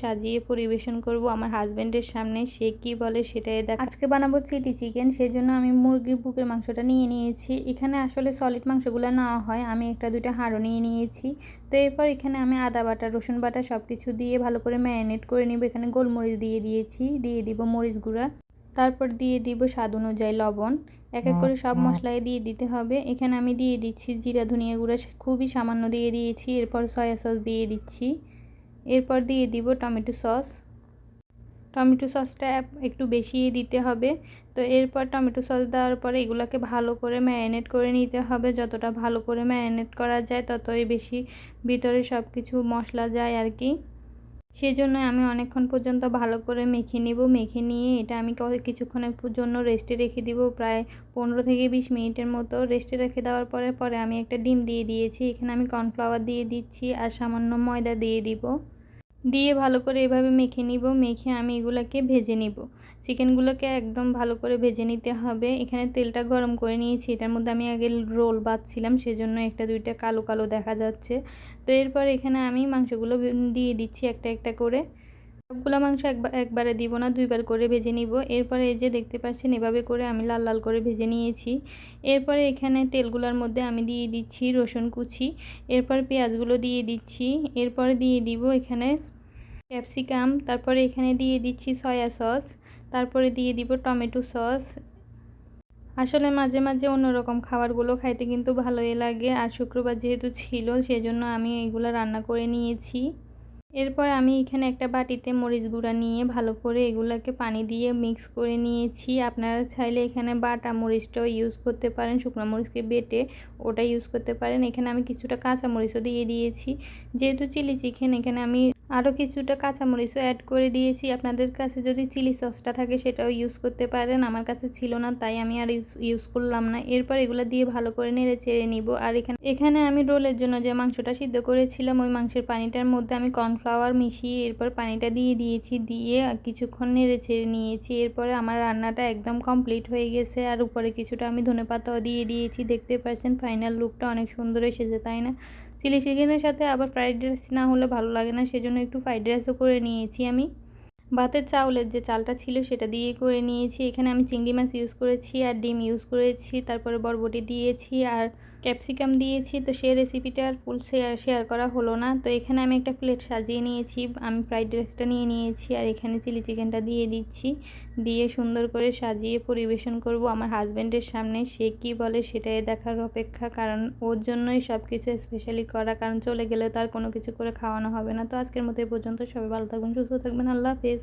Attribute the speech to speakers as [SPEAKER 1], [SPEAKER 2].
[SPEAKER 1] সাজিয়ে পরিবেশন করব আমার হাজব্যান্ডের সামনে। সে কি বলে সেটাই দেখ আজকে বানাবো চিলি চিকেন সেই জন্য আমি মুরগির বুকের মাংসটা নিয়ে নিয়েছি। এখানে আসলে সলিড মাংসগুলো নেওয়া হয়, আমি একটা দুইটা হাড়ও নিয়ে নিয়েছি। তো এরপর এখানে আমি আদা বাটা, রসুন বাটা সব কিছু দিয়ে ভালো করে ম্যারিনেট করে নিব। এখানে গোলমরিচ দিয়ে দিয়েছি, দিয়ে দিব মরিচ গুঁড়া। তারপর দিয়ে দিব স্বাদ অনুযায়ী লবণ। এক এক করে সব মশলাই দিয়ে দিতে হবে। এখানে আমি দিয়ে দিচ্ছি জিরা, ধনিয়া গুঁড়া খুবই সামান্য দিয়ে দিয়েছি। এরপর সয়া সস দিয়ে দিচ্ছি। এরপর দিয়ে দিব টমেটো সস। টমেটো সসটা একটু বেশি দিতে হবে। তো এরপর টমেটো সস দেওয়ার পরে এগুলোকে ভালো করে ম্যারিনেট করে নিতে হবে। যতটা ভালো করে ম্যারিনেট করা যায় ততই বেশি ভিতরে সব কিছু মশলা যায় আর কি। সেজন্য আমি অনেকক্ষণ পর্যন্ত ভালো করে মেখে নেব, মেখে নিয়ে এটা আমি কিছুক্ষণের জন্য রেস্টে রেখে দিব। প্রায় পনেরো থেকে বিশ মিনিটের মতো রেস্টে রেখে দেওয়ার পরে পরে আমি একটা ডিম দিয়ে দিয়েছি। এখানে আমি কর্নফ্লাওয়ার দিয়ে দিচ্ছি আর সামান্য ময়দা দিয়ে দিব। দিয়ে ভালো করে এভাবে মেখে নিব, মেখে আমি এগুলোকে ভেজে নিব। চিকেনগুলোকে একদম ভালো করে ভেজে নিতে হবে। এখানে তেলটা গরম করে নিয়েছি, এটার মধ্যে আমি আগে রোল বাঁধছিলাম, সেজন্য একটা, দুইটা কালো কালো দেখা যাচ্ছে। তো এরপর এখানে আমি মাংসগুলো দিয়ে দিচ্ছি একটা একটা করে। সবগুলো মাংস একবার একবারে দিব না, দুইবার করে ভেজে নিব। এরপরে এই যে দেখতে পাচ্ছেন, এভাবে করে আমি লাল লাল করে ভেজে নিয়েছি। এরপরে এখানে তেলগুলোর মধ্যে আমি দিয়ে দিচ্ছি রসুন কুচি। এরপর পেঁয়াজগুলো দিয়ে দিচ্ছি। এরপরে দিয়ে দিব এখানে ক্যাপসিকাম, তারপরে এখানে দিয়ে দিচ্ছি সয়া সস, তারপরে দিয়ে দিব টমেটো সস। আসলে মাঝে মাঝে অন্যরকম খাবারগুলো খাইতে কিন্তু ভালোই লাগে আর শুক্রবার যেহেতু ছিল সেজন্য আমি এগুলো রান্না করে নিয়েছি। এরপর আমি এখানে একটা বাটিতে মরিচ গুঁড়া নিয়ে ভালো করে এগুলোকে পানি দিয়ে মিক্স করে নিয়েছি। আপনারা চাইলে এখানে বাটা মরিচটাও ইউজ করতে পারেন, শুকনো মরিচকে বেটে ওটা ইউজ করতে পারেন। এখানে আমি কিছুটা কাঁচা মরিচও দিয়ে দিয়েছি। যেহেতু চিলি চিকেন, এখানে আমি আরও কিছুটা কাঁচামরিচও অ্যাড করে দিয়েছি। আপনাদের কাছে যদি চিলি সসটা থাকে সেটাও ইউজ করতে পারেন। আমার কাছে ছিল না, তাই আমি আর ইউজ করলাম না। এরপর এগুলো দিয়ে ভালো করে নেড়ে চেড়ে নিব। আর এখানে এখানে আমি রোলের জন্য যে মাংসটা সিদ্ধ করেছিলাম, ওই মাংসের পানিটার মধ্যে আমি কর্নফ্লাওয়ার মিশিয়ে এরপর পানিটা দিয়ে দিয়েছি। দিয়ে কিছুক্ষণ নেড়ে চেড়ে নিয়েছি। এরপরে আমার রান্নাটা একদম কমপ্লিট হয়ে গেছে। আর উপরে কিছুটা আমি ধনে পাতাও দিয়ে দিয়েছি। দেখতে পাচ্ছেন ফাইনাল লুকটা অনেক সুন্দর এসেছে, তাই না? চিলি চিকেনের সাথে আবার ফ্রাইড রাইস না হলে ভালো লাগে না, সেজন্য একটু ফ্রাইড রাইসও করে নিয়েছি আমি। ভাতের চাউলের যে চালটা ছিল সেটা দিয়ে করে নিয়েছি। এখানে আমি চিংড়ি মাছ ইউজ করেছি আর ডিম ইউজ করেছি, তারপরে বরবটি দিয়েছি আর ক্যাপসিকাম দিয়েছি, তো সেই রেসিপিটা আর ফুল শেয়ার শেয়ার করা হলো না। তো এখানে আমি একটা প্লেট সাজিয়ে নিয়েছি, আমি ফ্রাইড রাইসটা নিয়ে নিয়েছি, আর এখানে চিলি চিকেনটা দিয়ে দিচ্ছি। দিয়ে সুন্দর করে সাজিয়ে পরিবেশন করব আমার হাজব্যান্ডের সামনে। সে কি বলে সেটাই দেখার অপেক্ষা, কারণ ওর জন্যই সব কিছু স্পেশালি করা, কারণ চলে গেলে তার কোনো কিছু করে খাওয়ানো হবে না। তো আজকের মতো এই পর্যন্ত, সবাই ভালো থাকবেন, সুস্থ থাকবেন, আল্লাহ হাফেজ।